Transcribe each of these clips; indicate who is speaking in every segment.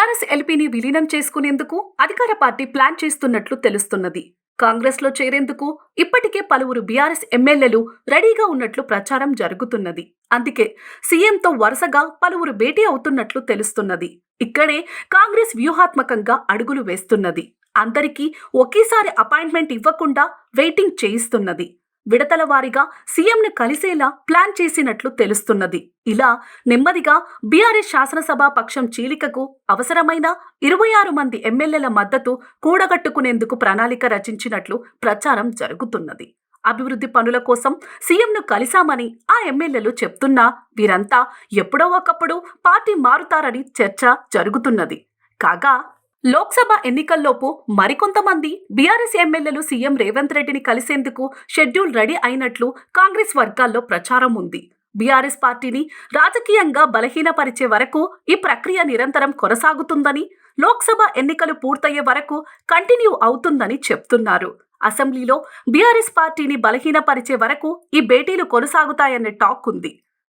Speaker 1: BRS ఎల్పీని విలీనం చేసుకునేందుకు అధికార పార్టీ ప్లాన్ చేస్తున్నట్లు తెలుస్తున్నది. కాంగ్రెస్లో చేరేందుకు ఇప్పటికే పలువురు బీఆర్ఎస్ ఎమ్మెల్యేలు రెడీగా ఉన్నట్లు ప్రచారం జరుగుతున్నది. అందుకే సీఎంతో వరుసగా పలువురు భేటీ అవుతున్నట్లు తెలుస్తున్నది. ఇక్కడే కాంగ్రెస్ వ్యూహాత్మకంగా అడుగులు వేస్తున్నది. అందరికీ ఒకేసారి అపాయింట్మెంట్ ఇవ్వకుండా వెయిటింగ్ చేయిస్తున్నది. విడతల వారీగా సీఎంను కలిసేలా ప్లాన్ చేసినట్లు తెలుస్తున్నది. ఇలా నెమ్మదిగా బీఆర్ఎస్ శాసనసభ పక్షం చీలికకు అవసరమైన ఇరవై ఆరు మంది ఎమ్మెల్యేల మద్దతు కూడగట్టుకునేందుకు ప్రణాళిక రచించినట్లు ప్రచారం జరుగుతున్నది. అభివృద్ధి పనుల కోసం సీఎంను కలిశామని ఆ ఎమ్మెల్యేలు చెప్తున్నా వీరంతా ఎప్పుడో ఒకప్పుడు పార్టీ మారుతారని చర్చ జరుగుతున్నది. కాగా లోక్సభ ఎన్నికల్లోపు మరికొంతమంది బీఆర్ఎస్ ఎమ్మెల్యేలు సీఎం రేవంత్ రెడ్డిని కలిసేందుకు షెడ్యూల్ రెడీ అయినట్లు కాంగ్రెస్ వర్గాల్లో ప్రచారం ఉంది. బీఆర్ఎస్ పార్టీని రాజకీయంగా బలహీనపరిచే వరకు ఈ ప్రక్రియ నిరంతరం కొనసాగుతుందని లోక్సభ ఎన్నికలు పూర్తయ్యే వరకు కంటిన్యూ అవుతుందని చెప్తున్నారు. అసెంబ్లీలో బీఆర్ఎస్ పార్టీని బలహీనపరిచే వరకు ఈ భేటీలు కొనసాగుతాయనే టాక్ ఉంది.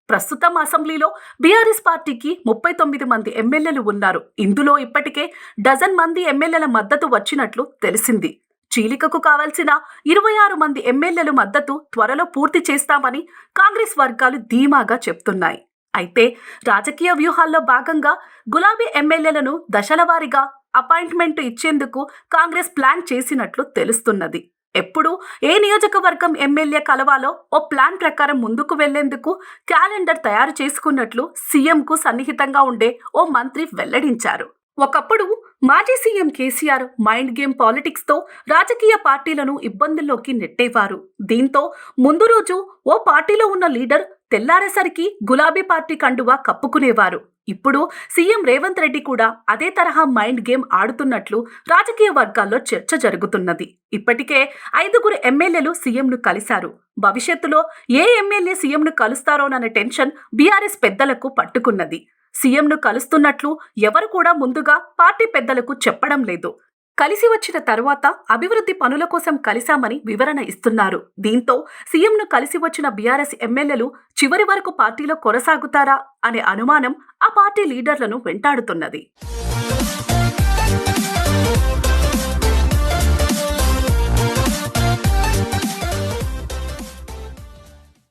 Speaker 1: ప్రస్తుతం అసెంబ్లీలో బీఆర్ఎస్ పార్టీకి ముప్పై తొమ్మిది మంది ఎమ్మెల్యేలు ఉన్నారు. ఇందులో ఇప్పటికే డజన్ మంది ఎమ్మెల్యేల మద్దతు వచ్చినట్లు తెలిసింది. చీలికకు కావాల్సిన ఇరవై ఆరు మంది ఎమ్మెల్యేల మద్దతు త్వరలో పూర్తి చేస్తామని కాంగ్రెస్ వర్గాలు ధీమాగా చెప్తున్నాయి. అయితే రాజకీయ వ్యూహాల్లో భాగంగా గులాబీ ఎమ్మెల్యేలను దశలవారీగా అపాయింట్మెంట్ ఇచ్చేందుకు కాంగ్రెస్ ప్లాన్ చేసినట్లు తెలుస్తున్నది. ఎప్పుడు ఏ నియోజకవర్గం ఎమ్మెల్యే కలవాలో ఓ ప్లాన్ ప్రకారం ముందుకు వెళ్ళేందుకు క్యాలెండర్ తయారు చేసుకున్నట్లు సీఎంకు సన్నిహితంగా ఉండే ఓ మంత్రి వెల్లడించారు. ఒకప్పుడు మాజీ సీఎం కేసీఆర్ మైండ్ గేమ్ పాలిటిక్స్తో రాజకీయ పార్టీలను ఇబ్బందుల్లోకి నెట్టేవారు. దీంతో ముందు రోజు ఓ పార్టీలో ఉన్న లీడర్ తెల్లారేసరికి గులాబీ పార్టీ కండువా కప్పుకునేవారు. ఇప్పుడు సీఎం రేవంత్ రెడ్డి కూడా అదే తరహా మైండ్ గేమ్ ఆడుతున్నట్లు రాజకీయ వర్గాల్లో చర్చ జరుగుతున్నది. ఇప్పటికే ఐదుగురు ఎమ్మెల్యేలు సీఎంను కలిశారు. భవిష్యత్తులో ఏ ఎమ్మెల్యే సీఎంను కలుస్తారోనన్న టెన్షన్ బీఆర్ఎస్ పెద్దలకు పట్టుకున్నది. సీఎంను కలుస్తున్నట్లు ఎవరు కూడా ముందుగా పార్టీ పెద్దలకు చెప్పడం లేదు. కలిసి వచ్చిన తరువాత అభివృద్ధి పనుల కోసం కలిశామని వివరణ ఇస్తున్నారు. దీంతో సీఎంను కలిసి వచ్చిన బీఆర్ఎస్ ఎమ్మెల్యేలు చివరి వరకు పార్టీలో కొనసాగుతారా అనే అనుమానం ఆ పార్టీ లీడర్లను వెంటాడుతున్నది.